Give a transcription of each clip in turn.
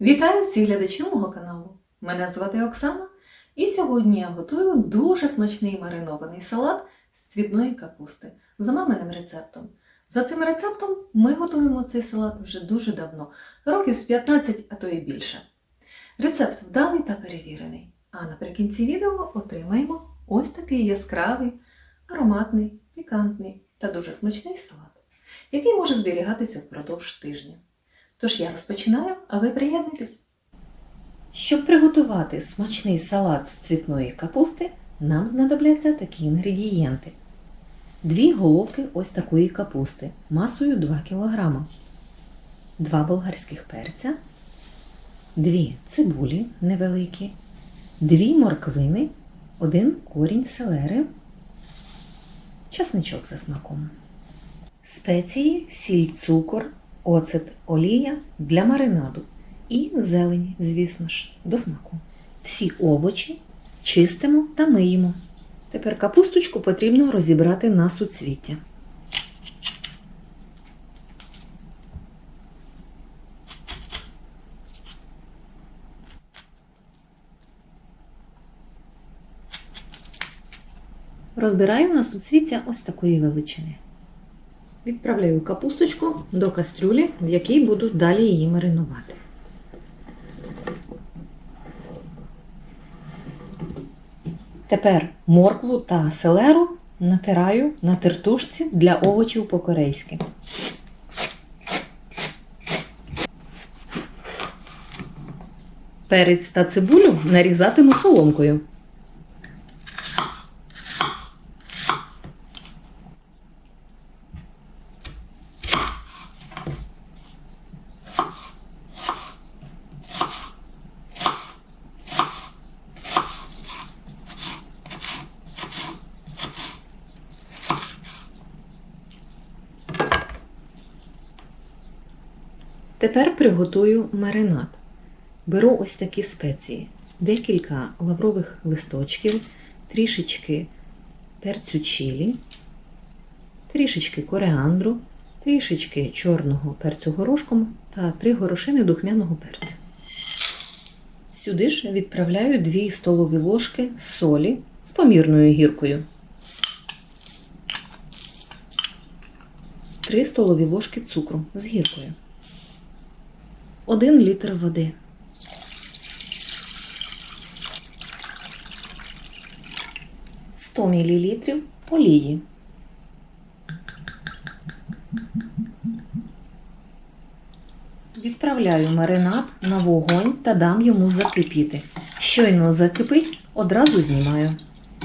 Вітаю всіх глядачів мого каналу. Мене звати Оксана, і сьогодні я готую дуже смачний маринований салат з цвітної капусти за маминим рецептом. За цим рецептом ми готуємо цей салат вже дуже давно, років з 15, а то і більше. Рецепт вдалий та перевірений. А наприкінці відео отримаємо ось такий яскравий, ароматний, пікантний та дуже смачний салат, який може зберігатися впродовж тижня. Тож я розпочинаю, а ви приєднуйтесь. Щоб приготувати смачний салат з цвітної капусти, нам знадобляться такі інгредієнти. Дві головки ось такої капусти масою 2 кг, два болгарських перця, дві цибулі невеликі, дві морквини, один корінь селери, часничок за смаком. Спеції, сіль, цукор, оцет, олія для маринаду і зелень, звісно ж, до смаку. Всі овочі чистимо та миємо. Тепер капусточку потрібно розібрати на суцвіття. Розбираю на суцвіття ось такої величини. Відправляю капусточку до кастрюлі, в якій буду далі її маринувати. Тепер моркву та селеру натираю на тертушці для овочів по-корейськи. Перець та цибулю нарізатиму соломкою. Тепер приготую маринад. Беру ось такі спеції: декілька лаврових листочків, трішечки перцю чилі, трішечки коріандру, трішечки чорного перцю горошком та 3 горошини духмяного перцю. Сюди ж відправляю 2 столові ложки солі з помірною гіркою. 3 столові ложки цукру з гіркою. 1 літр води. Сто мілілітрів олії. Відправляю маринад на вогонь та дам йому закипіти. Щойно закипить, одразу знімаю.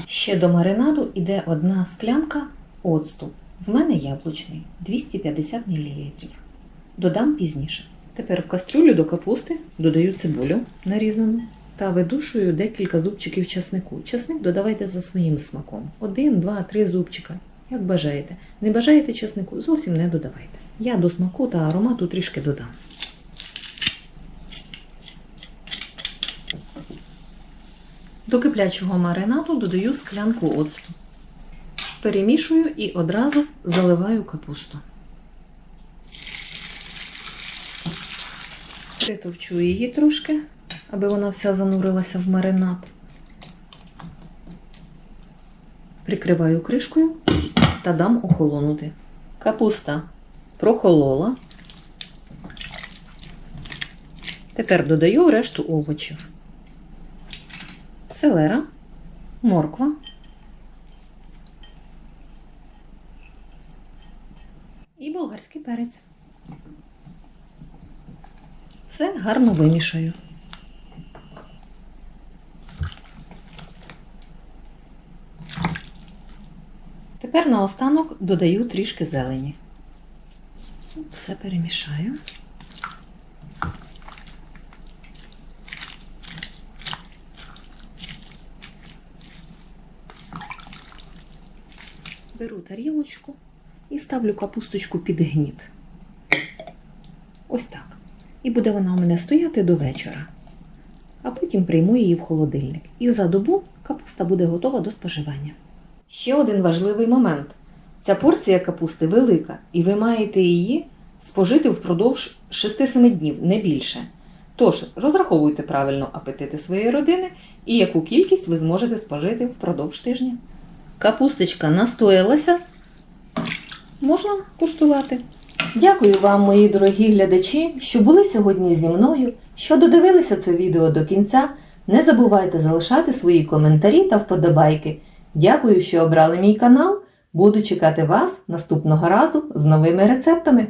Ще до маринаду йде одна склянка оцту. В мене яблучний 250 мл. Додам пізніше. Тепер в кастрюлю до капусти додаю цибулю нарізану та видушую декілька зубчиків часнику. Часник додавайте за своїм смаком. Один, два, три зубчика, як бажаєте. Не бажаєте часнику, зовсім не додавайте. Я до смаку та аромату трішки додам. До киплячого маринаду додаю склянку оцту. Перемішую і одразу заливаю капусту. Притовчу її трошки, аби вона вся занурилася в маринад. Прикриваю кришкою та дам охолонути. Капуста прохолола. Тепер додаю решту овочів. Селера, морква. І болгарський перець. Все гарно вимішаю. Тепер наостанок додаю трішки зелені. Все перемішаю. Беру тарілочку і ставлю капусточку під гніт. Ось так. І буде вона у мене стояти до вечора. А потім прийму її в холодильник. І за добу капуста буде готова до споживання. Ще один важливий момент. Ця порція капусти велика, і ви маєте її спожити впродовж 6-7 днів, не більше. Тож розраховуйте правильно апетити своєї родини і яку кількість ви зможете спожити впродовж тижня. Капусточка настоялася, можна куштувати. Дякую вам, мої дорогі глядачі, що були сьогодні зі мною, що додивилися це відео до кінця. Не забувайте залишати свої коментарі та вподобайки. Дякую, що обрали мій канал. Буду чекати вас наступного разу з новими рецептами.